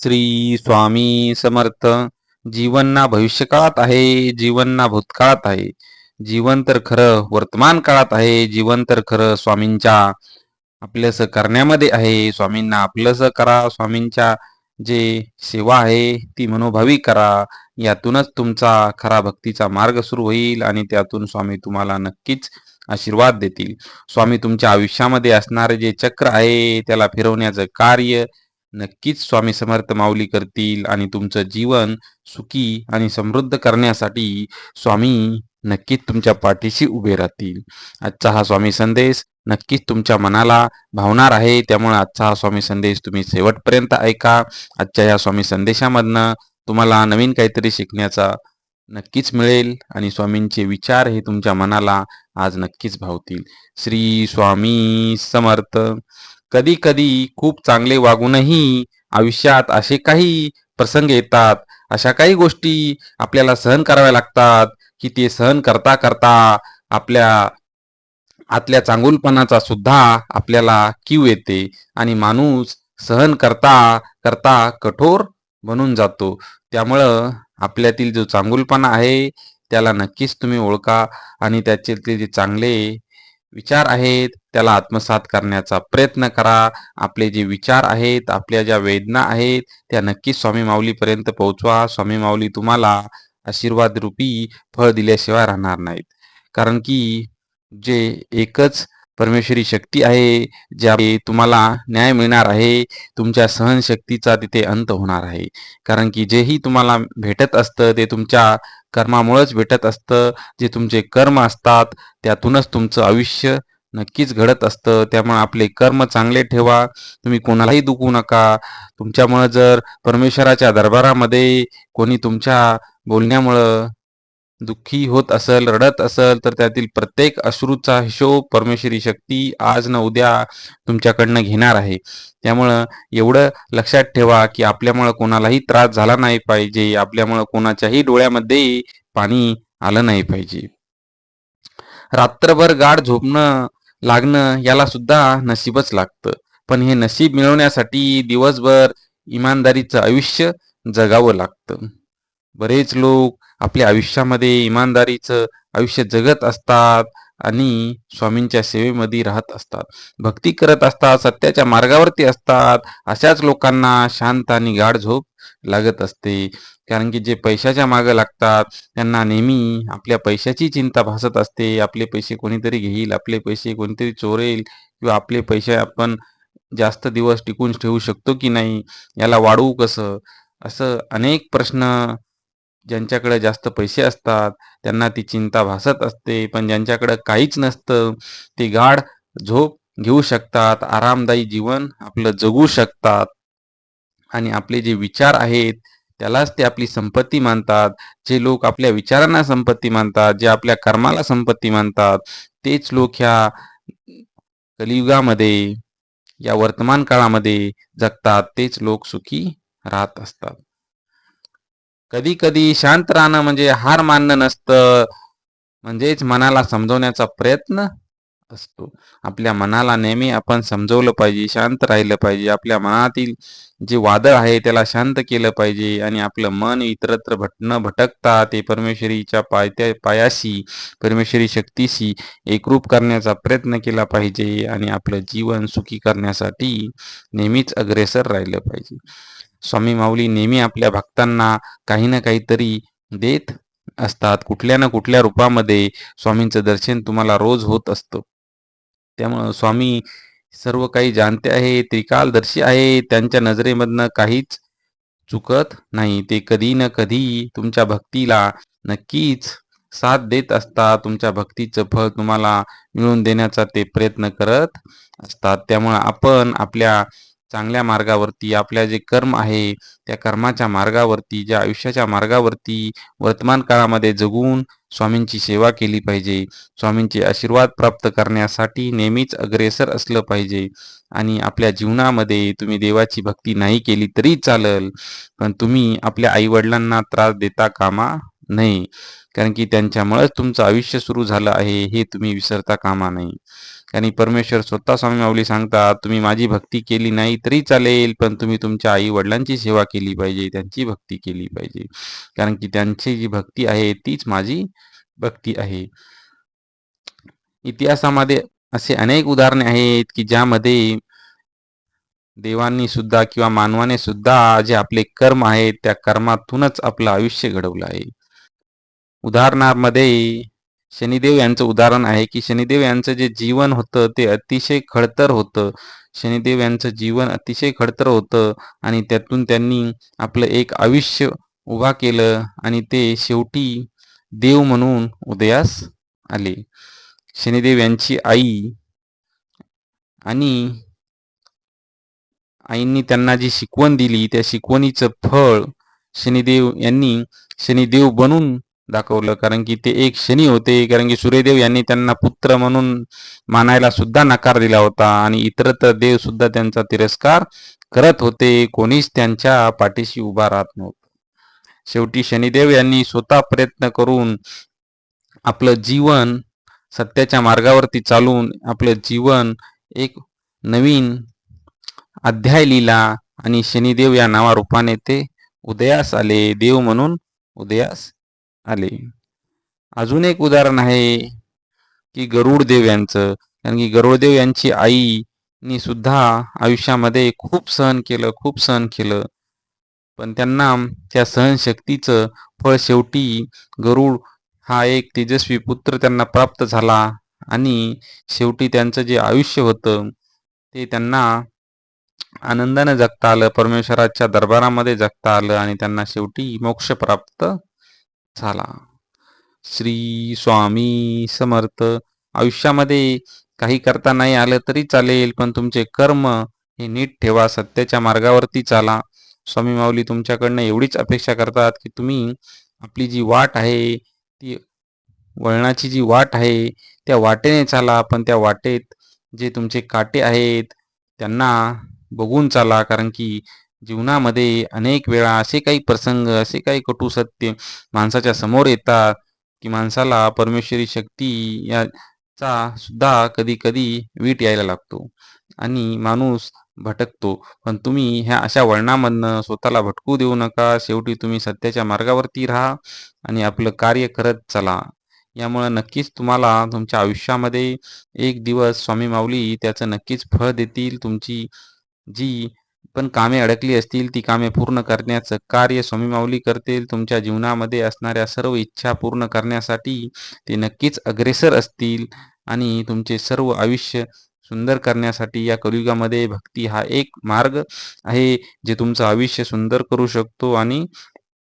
श्री स्वामी समर्थ. जीवन ना भविष्यकाळात आहे जीवन ना भूतकाळात आहे. जीवन तर खरं वर्तमान काळात आहे जीवन तर खरं स्वामींच्या आपलंस करण्यामध्ये आहे. स्वामींना आपलंस करा स्वामींच्या जे सेवा आहे ती मनोभावी करा. यातूनच तुमचा खरा भक्तीचा मार्ग सुरू होईल आणि त्यातून स्वामी तुम्हाला नक्कीच आशीर्वाद देतील. स्वामी तुमच्या आयुष्यामध्ये असणारे जे चक्र आहे त्याला फिरवण्याचं कार्य नक्कीच स्वामी समर्थ माऊली करतील आणि तुमचं जीवन सुखी आणि समृद्ध करण्यासाठी स्वामी नक्कीच तुमच्या पाठीशी उभे राहतील. आजचा हा स्वामी संदेश नक्कीच तुमच्या मनाला भावणार आहे. त्यामुळे आजचा हा स्वामी संदेश तुम्ही शेवटपर्यंत ऐका. आजच्या या स्वामी संदेशामधनं तुम्हाला नवीन काहीतरी शिकण्याचा नक्कीच मिळेल आणि स्वामींचे विचार हे तुमच्या मनाला आज नक्कीच भावतील. श्री स्वामी समर्थ. कधी कधी खूप चांगले वागूनही आयुष्यात असे काही प्रसंग येतात अशा काही गोष्टी आपल्याला सहन कराव्या लागतात की ते सहन करता करता आपल्या आतल्या चांगुलपणाचा सुद्धा आपल्याला कीव येते आणि माणूस सहन करता करता कठोर बनून जातो. त्यामुळं आपल्यातील जो चांगुलपणा आहे त्याला नक्कीच तुम्ही ओळखा आणि त्याच्यातले जे चांगले विचार आहेत त्याला आत्मसात करण्याचा प्रयत्न करा. आपले जे विचार आहेत आपल्या ज्या वेदना आहेत त्या नक्कीच स्वामी माऊलीपर्यंत पोहोचवा. स्वामी माऊली तुम्हाला आशीर्वाद रूपी फळ दिल्याशिवाय राहणार नाहीत. कारण की जे एकच परमेश्वरी शक्ती आहे ज्या तुम्हाला न्याय मिळणार आहे तुमच्या सहनशक्तीचा तिथे अंत होणार आहे. कारण की जेही तुम्हाला भेटत असतं ते तुमच्या कर्मामुळेच भेटत असतं. जे तुमचे कर्म असतात त्यातूनच तुमचं आयुष्य नक्कीच घडत असतं. त्यामुळे आपले कर्म चांगले ठेवा. तुम्ही कोणालाही दुखू नका. तुमच्यामुळं जर परमेश्वराच्या दरबारामध्ये कोणी तुमच्या बोलण्यामुळं दुःखी होत असेल रडत असेल तर त्यातील प्रत्येक अश्रूचा हिशोब परमेश्वरी शक्ती आज न उद्या तुमच्याकडनं घेणार आहे. त्यामुळं एवढं लक्षात ठेवा की आपल्यामुळं कोणालाही त्रास झाला नाही पाहिजे. आपल्यामुळं कोणाच्याही डोळ्यामध्ये पाणी आलं नाही पाहिजे. रात्रभर गाढ झोपणं लागणं याला सुद्धा नशीबच लागतं. पण हे नशीब मिळवण्यासाठी दिवसभर इमानदारीचं आयुष्य जगावं लागतं. बरेच लोक आपल्या आयुष्यामध्ये इमानदारीचं आयुष्य जगत असतात आणि स्वामींच्या सेवेमध्ये राहत असतात. भक्ती करत असतात सत्याच्या मार्गावरती असतात अशाच लोकांना शांत आणि गाढ झोप लागत असते. कारण की जे पैशाच्या मागं लागतात त्यांना नेहमी आपल्या पैशाची चिंता भासत असते. आपले पैसे कोणीतरी घेईल आपले पैसे कोणीतरी चोरेल किंवा आपले पैसे आपण जास्त दिवस टिकून ठेवू शकतो की नाही याला वाढवू कसं? असं अनेक प्रश्न ज्यांच्याकडे जास्त पैसे असतात त्यांना ती चिंता भासत असते पण ज्यांच्याकडे काहीच नसतं ते गाढ झोप घेऊ शकतात आरामदायी जीवन आपलं जगू शकतात. आणि आपले जे विचार आहेत त्यालाच ते आपली संपत्ती मानतात. जे लोक आपल्या विचारांना संपत्ती मानतात जे आपल्या कर्माला संपत्ती मानतात तेच लोक ह्या कलियुगामध्ये या वर्तमान काळामध्ये जगतात तेच लोक सुखी राहत असतात. कधी कधी शांत राहणं म्हणजे हार मानणं नसतं. म्हणजेच मनाला समजवण्याचा प्रयत्न असतो. आपल्या मनाला नेहमी आपण समजवलं पाहिजे शांत राहिलं पाहिजे. आपल्या मनातील जे वादळ आहे त्याला शांत केलं पाहिजे आणि आपलं मन इतरत्र भटणं भटकता ते परमेश्वरीच्या पायत्या पायाशी परमेश्वरी शक्तीशी एकरूप करण्याचा प्रयत्न केला पाहिजे आणि आपलं जीवन सुखी करण्यासाठी नेहमीच अग्रेसर राहिलं पाहिजे. स्वामी माऊली नेहमी आपल्या भक्तांना काही ना काहीतरी देत असतात. कुठल्या ना कुठल्या रूपामध्ये स्वामींचं दर्शन तुम्हाला रोज होत असतं. त्यामुळं स्वामी सर्व काही जाणते आहे त्रिकालदर्शी आहे त्यांच्या नजरेमधनं काहीच चुकत नाही. ते कधी ना कधी तुमच्या भक्तीला नक्कीच साथ देत असतात. तुमच्या भक्तीचं फळ तुम्हाला मिळवून देण्याचा ते प्रयत्न करत असतात. त्यामुळं आपण आपल्या चांगल्या मार्गावरती आपल्या जे कर्म आहे त्या कर्माच्या मार्गावरती ज्या आयुष्याच्या मार्गावरती वर्तमान काळामध्ये जगून स्वामींची सेवा केली पाहिजे. स्वामींचे आशीर्वाद प्राप्त करण्यासाठी नेहमीच अग्रेसर असलं पाहिजे. आणि आपल्या जीवनामध्ये तुम्ही देवाची भक्ती नाही केली तरी चालेल. पण तुम्ही आपल्या आईवडिलांना त्रास देता कामा नाही. कारण की त्यांच्यामुळेच तुमचं आयुष्य सुरू झालं आहे हे तुम्ही विसरता कामा नाही कारण परमेश्वर स्वतः स्वामी माऊली सांगतात तुम्ही माझी भक्ती केली नाही तरी चालेल पण तुम्ही तुमच्या आई वडिलांची सेवा केली पाहिजे त्यांची भक्ती केली पाहिजे. कारण की त्यांची जी भक्ती आहे तीच माझी भक्ती आहे. इतिहासामध्ये असे अनेक उदाहरणे आहेत की ज्यामध्ये देवांनी सुद्धा किंवा मानवाने सुद्धा जे आपले कर्म आहेत त्या कर्मातूनच आपलं आयुष्य घडवलं आहे. उदाहरणामध्ये शनिदेव यांचं उदाहरण आहे की शनिदेव यांचं जे जीवन होतं ते अतिशय खडतर होतं. शनिदेव यांचं जीवन अतिशय खडतर होतं आणि त्यातून त्यांनी आपलं एक आयुष्य उभा केलं आणि ते शेवटी देव म्हणून उदयास आले. शनिदेव यांची आई आणि आईंनी त्यांना जी शिकवण दिली त्या शिकवणीचं फळ शनिदेव यांनी शनिदेव बनून दाखवलं. कारण की ते एक शनी होते. कारण की सूर्यदेव यांनी त्यांना पुत्र म्हणून मानायला सुद्धा नकार दिला होता. आणि इतरत्र देव सुद्धा त्यांचा तिरस्कार करत होते. कोणीच त्यांच्या पाठीशी उभा राहत नव्हतं. शेवटी शनिदेव यांनी स्वतः प्रयत्न करून आपलं जीवन सत्याच्या मार्गावरती चालून आपलं जीवन एक नवीन अध्याय लिहिला. आणि शनिदेव या नावारूपाने ते उदयास आले. देव म्हणून उदयास आले. अजून एक उदाहरण आहे की गरुडदेव यांचं. कारण की गरुडदेव यांची आईनी सुद्धा आयुष्यामध्ये खूप सहन केलं खूप सहन केलं. पण त्यांना त्या सहनशक्तीचं फळ शेवटी गरुड हा एक तेजस्वी पुत्र त्यांना प्राप्त झाला आणि शेवटी त्यांचं जे आयुष्य होतं ते त्यांना आनंदाने जगता आलं परमेश्वराच्या दरबारामध्ये जगता आलं आणि त्यांना शेवटी मोक्ष प्राप्त झाला. श्री स्वामी समर्थ. आयुष्यामध्ये काही करता नाही आलं तरी चालेल पण तुमचे कर्म हे नीट ठेवा सत्याच्या मार्गावरती चाला. स्वामी माऊली तुमच्याकडनं एवढीच अपेक्षा करतात की तुम्ही आपली जी वाट आहे ती वळणाची जी वाट आहे त्या वाटेने चाला. पण त्या वाटेत जे तुमचे काटे आहेत त्यांना बघून चाला कारण की जीवनामध्ये अनेक वेळा असे काही प्रसंग असे काही कटू सत्य माणसाच्या समोर येतात की माणसाला परमेश्वरी शक्ती याचा सुद्धा कधी कधी वीट यायला लागतो आणि माणूस भटकतो. पण तुम्ही ह्या अशा वळणामधनं स्वतःला भटकू देऊ नका. शेवटी तुम्ही सत्याच्या मार्गावरती राहा आणि आपलं कार्य करत चला. यामुळे नक्कीच तुम्हाला तुमच्या आयुष्यामध्ये एक दिवस स्वामी माऊली त्याचं नक्कीच फळ देतील. तुमची जी पण कामे अडकली असतील ती कामे पूर्ण करण्याचं कार्य स्वामी माऊली करतील. तुमच्या जीवनामध्ये असणाऱ्या सर्व इच्छा पूर्ण करण्यासाठी ते नक्कीच अग्रेसर असतील आणि तुमचे सर्व आयुष्य सुंदर करण्यासाठी या कलियुगामध्ये भक्ती हा एक मार्ग आहे जे तुमचं आयुष्य सुंदर करू शकतो आणि